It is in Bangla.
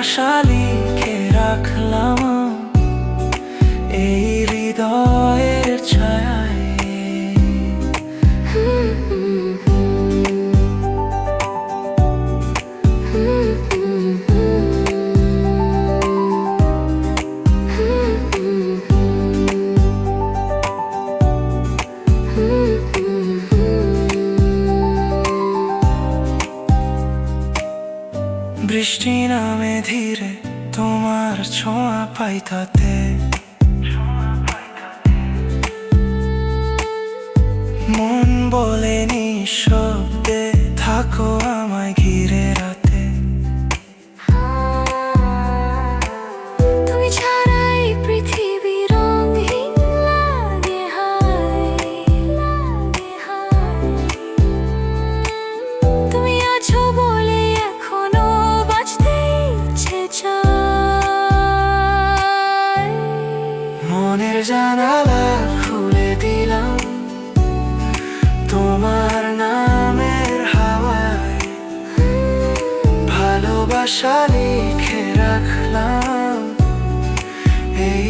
ভালোবাসা বৃষ্টি নামে ধীরে তোমার ছোঁয়া পাই তাতে। জানালা খুলে দিলাম। তোমার নামের হাওয়ায় ভালোবাসা লিখে রাখলাম। এই